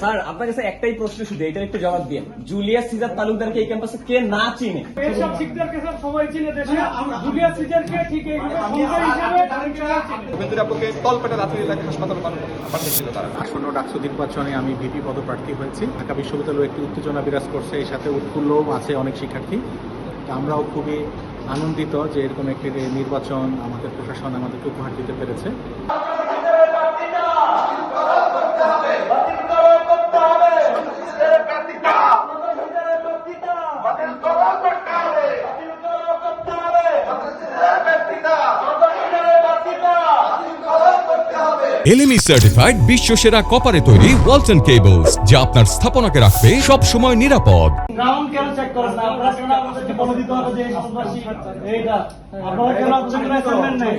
Sir আপনার কাছে একটাই প্রশ্ন শুধু এটার একটু জবাব দিয়ে। জুলিয়াস সিজার তালুকদারকে এই ক্যাম্পাসে কে না চিনে? এসব শিখদেরকে সব সবাই চিনে দেশে। জুলিয়াস সিজারকে ঠিক এইভাবে সন্তান হিসেবে তলপেটে রাত্রি হাসপাতালে পাঠিয়েছিল তারা। আসন্ন ডাকসু নির্বাচনে আমি ভিপি পদপ্রার্থী হয়েছি। ঢাকা বিশ্ববিদ্যালয়ে একটি উত্তেজনা বিরাজ করছে এর সাথে উৎফুল্লও আছে অনেক শিক্ষার্থী। তা আমরাও খুবই আনন্দিত যে এরকম একটি নির্বাচন আমাদের প্রশাসন আমাদেরকে উপহার দিতে পেরেছে। এলএমই সার্টিফাইড বিশ্ব সেরা কপারে তৈরি ওয়ালটন কেবলস যা আপনার স্থাপনাকে রাখবে সব সময় নিরাপদ। গ্রাউন্ড কেন চেক করেন না? আপনারা কেন আমাদেরকে বলে দিতে হবে যে এইটা। আপনারা কেন নেই?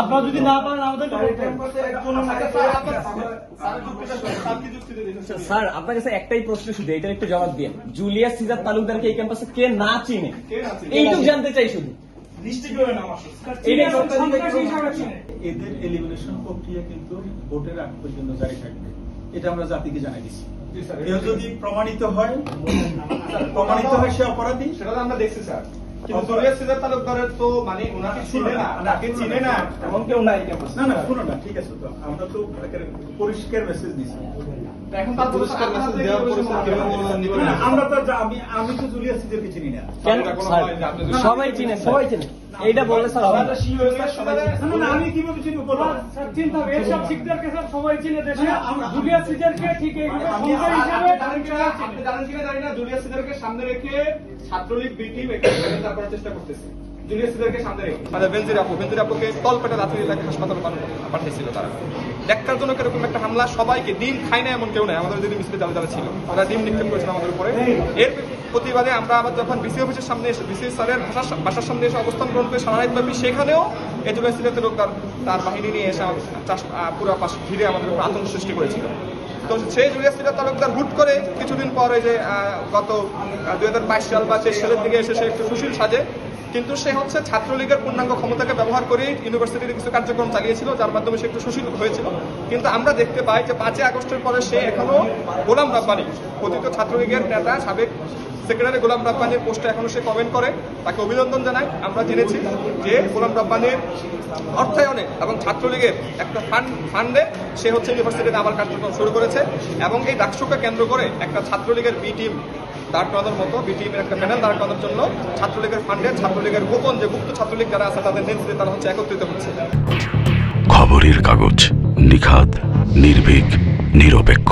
আপনারা যদি না পারেন আমাদেরকে স্যার আপনার কাছে একটাই প্রশ্ন শুধু এটার একটু জবাব দিয়ে। জুলিয়াস সিজার তালুকদারকে এই ক্যাম্পাসে কে না চিনে? এইটুকু জানতে চাই শুধু। এদের এলিমিনেশন প্রক্রিয়া কিন্তু ভোটের আগ পর্যন্ত জারি থাকবে। এটা আমরা জাতিকে জানাই দিচ্ছি। কেউ যদি প্রমাণিত হয় প্রমাণিত হয় সে অপরাধী? সেটা তো আমরা দেখছি স্যার। তো মানে ওনাকে চিনে না। তাকে চিনে না। এমন কেউ নাই না না শুনো না। ঠিক আছে তো আমরা তো পরিষ্কার মেসেজ দিচ্ছি। আমরা তো আমি আমি তো জুলিয়াস সিজারকে চিনি না। সবাই চিনে সবাই চিনে। এইটা বললে স্যার হবে না। না, না, আমি কীভাবে চিনবো বলো স্যার চিন্তা হবে এসব শিখদেরকে সব সবাই চিনে দেশে জুলিয়াস সিজারকে ঠিক এইভাবে সন্তান হিসেবে সবাই আপনি জানেন কিনা জানি না। জুলিয়াস সিজারকে সামনে রেখে ছাত্রলীগ বি টিম এখানে চেষ্টা করতেছে। মানে পাঠিয়েছিল তারা। এরকম একটা হামলা, সবাইকে ডিম না এমন কেউ আমাদের ছিল ডিম করেছিল আমাদের উপরে। এর প্রতিবাদে আমরা আবার যখন বিসি অফিসের সামনে এসে বিসি স্যারের ভাষার বাসার সামনে এসে অবস্থান গ্রহণ করে সারা সেখানেও এই লোক তার বাহিনী নিয়ে এসে পুরো পাশ ঘিরে আমাদের আতঙ্ক সৃষ্টি করেছিল। তো সেই জুলিয়াস সিরাজ তালুকদার হুট করে কিছুদিন পরে যে গত দুই হাজার বাইশ সাল বা তেইশ সালের দিকে এসে সে একটু সুশীল সাজে। কিন্তু সে হচ্ছে ছাত্রলীগের পূর্ণাঙ্গ ক্ষমতাকে ব্যবহার করে ইউনিভার্সিটির কিছু কার্যক্রম চালিয়েছিল, যার মাধ্যমে সে একটু সুশীল হয়েছিল। কিন্তু আমরা দেখতে পাই যে পাঁচই আগস্টের পরে সে এখনও গোলাম রাব্বানি, কথিত ছাত্রলীগের নেতা, সাবেক সেক্রেটারি গোলাম রাব্বানির পোস্টে এখনও সে কমেন্ট করে, তাকে অভিনন্দন জানাই। আমরা জেনেছি যে গোলাম রাব্বানির অর্থায়নে এবং ছাত্রলীগের একটা ফান্ড ফান্ডে সে হচ্ছে ইউনিভার্সিটিতে আবার কার্যক্রম শুরু করেছে এবং এই ডাকসুকে কেন্দ্র করে একটা ছাত্রলীগের বি টিম দাঁড় করানোর মতো বি টিমের একটা প্যানেল দাঁড় করানোর জন্য ছাত্রলীগের ফান্ডে ছাত্রলীগের গোপন যে গুপ্ত ছাত্রলীগ যারা আছে তাদের নেতৃত্বে তারা হচ্ছে একত্রিত হচ্ছে। খবরের কাগজ নিখাত নির্ভীক, নিরপেক্ষ।